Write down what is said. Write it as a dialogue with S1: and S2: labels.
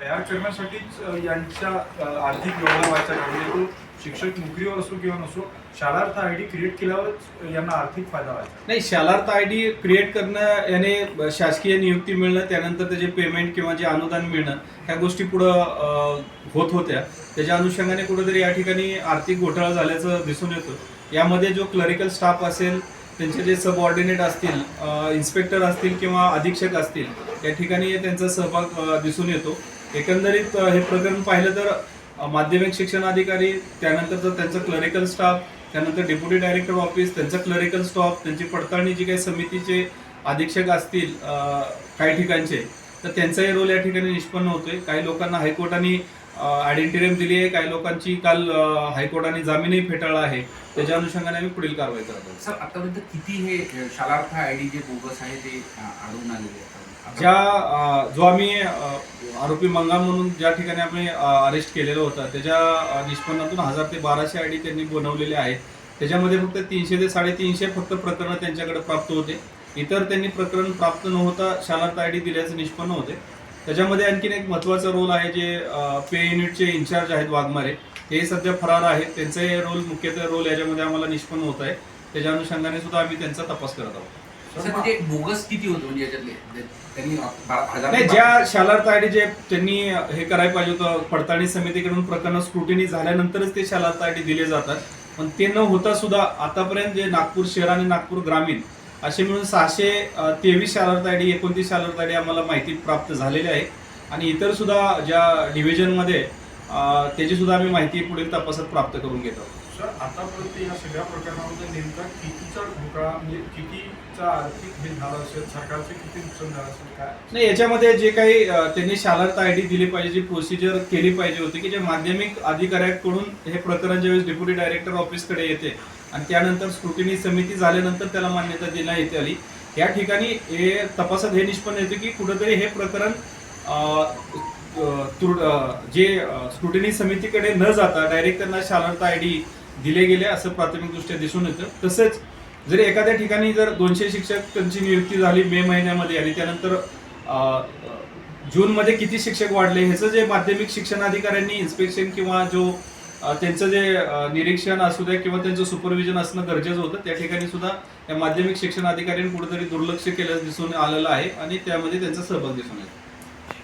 S1: तयार करण्यासाठीच यांच्या आर्थिक व्यवहार व्हायचा तो शिक्षक नोकरीवर असो किंवा नसो शालार्थ आय डी क्रिएट केल्यावरच यांना आर्थिक फायदा व्हायचा.
S2: नाही शालार्थ आय डी क्रिएट करणं याने शासकीय नियुक्ती मिळणं त्यानंतर त्याचे पेमेंट किंवा जे अनुदान मिळणं ह्या गोष्टी पुढं होत होत्या. त्याच्या अनुषंगाने कुठेतरी या ठिकाणी आर्थिक घोटाळा झाल्याचं दिसून येतं. यामध्ये जो क्लरिकल स्टाफ असेल त्यांचे जे सबऑर्डिनेट असतील इन्स्पेक्टर असतील किंवा अधीक्षक असतील या ठिकाणी त्यांचा सहभाग दिसून येतो. एकंदरीत हे प्रकरण पाहिलं तर माध्यमिक शिक्षण अधिकारी त्यानंतर त्यांचं क्लरिकल स्टाफ त्यानंतर डेप्युटी डायरेक्टर ऑफिस त्यांचा क्लरिकल स्टाफ त्यांची पडताळणी जी काही समितीचे अधीक्षक असतील काही ठिकाणचे तर त्यांचाही रोल या ठिकाणी निष्पन्न होतोय. काही लोकांना हायकोर्टाने आयडेंटिरियम दिली आहे. काही लोकांची काल हायकोर्टाने जामीनही फेटाळला आहे. त्याच्या अनुषंगाने आम्ही पुढील कारवाई करत आहोत.
S3: सर आतापर्यंत किती हे शालार्थ आय डी जे बोगस आहे ते आढळून आलेले
S2: ज्या जो आम्ही आरोपी मंगा म्हणून ज्या ठिकाणी आम्ही अरेस्ट केलेलं होतं त्याच्या निष्पन्नातून हजार ते बाराशे आय डी त्यांनी बनवलेले आहेत. त्याच्यामध्ये फक्त तीनशे ते साडेतीनशे फक्त प्रकरणं त्यांच्याकडे प्राप्त होते. इतर त्यांनी प्रकरण प्राप्त न होता आय डी दिल्याचे निष्पन्न होते. त्याच्यामध्ये आणखीन एक महत्त्वाचा रोल आहे जे पे युनिटचे इन्चार्ज आहेत वाघमारे. ते सध्या फरार आहेत. त्यांचे रोल मुख्यत्वे रोल याच्यामध्ये आम्हाला निष्पन्न होत आहे. त्याच्या अनुषंगाने सुद्धा आम्ही त्यांचा तपास करत आहोत.
S3: सर म्हणजे बोगस किती होतं? म्हणजे याच्यातले जे- त्यांनी बारा- हजार
S2: नाही ज्या शालार्थ आय डी जे त्यांनी हे करायला पाहिजे होतं पडताळणी समितीकडून प्रकरण स्क्रुटिनी झाल्यानंतरच ते शालार्थ आय डी दिले जातात. पण ते न होता सुद्धा आतापर्यंत जे नागपूर शहर आणि नागपूर ग्रामीण असे मिळून सहाशे तेवीस शालार्थ आय डी एकोणतीस शालार्थ आय डी आम्हाला माहिती प्राप्त झालेली आहे. आणि इतर सुद्धा ज्या डिव्हिजनमध्ये त्याची सुद्धा आम्ही माहिती पुढील तपासात प्राप्त करून घेत. आहोत
S1: सर आतापर्यंत या सगळ्या प्रकरणामध्ये नेमका कितीचा घोटाळा म्हणजे कितीचा आर्थिक हे झालं असेल सरकारचे किती नुकसान झालं असेल काय?
S2: नाही याच्यामध्ये जे काही त्यांनी शालार्थ आय डी दिली पाहिजे जी प्रोसिजर केली पाहिजे होती की जे माध्यमिक अधिकाऱ्याकडून हे प्रकरण ज्यावेळेस डेप्युटी डायरेक्टर ऑफिसकडे येते आणि त्यानंतर स्क्रुटिनी समिती झाल्यानंतर त्याला मान्यता देण्यात येते आली. या ठिकाणी हे तपासात हे निष्पन्न येते की कुठंतरी हे प्रकरण जे स्क्रुटिनी समितीकडे न जाता डायरेक्ट त्यांना शालार्थ आय डी दिले गेले असं प्राथमिकदृष्ट्या दिसून येतं. तसेच जरी एखाद्या ठिकाणी जर दोनशे शिक्षक त्यांची नियुक्ती झाली मे महिन्यामध्ये आणि त्यानंतर जूनमध्ये किती शिक्षक वाढले ह्याचं जे माध्यमिक शिक्षण अधिकाऱ्यांनी इन्स्पेक्शन किंवा जो त्यांचं जे निरीक्षण असू द्या किंवा त्यांचं सुपरविजन असणं गरजेचं होतं त्या ठिकाणी सुद्धा या माध्यमिक शिक्षण अधिकाऱ्यांनी कुठेतरी दुर्लक्ष केलं दिसून आलेलं आहे आणि त्यामध्ये त्यांचा सहभाग दिसून येतो.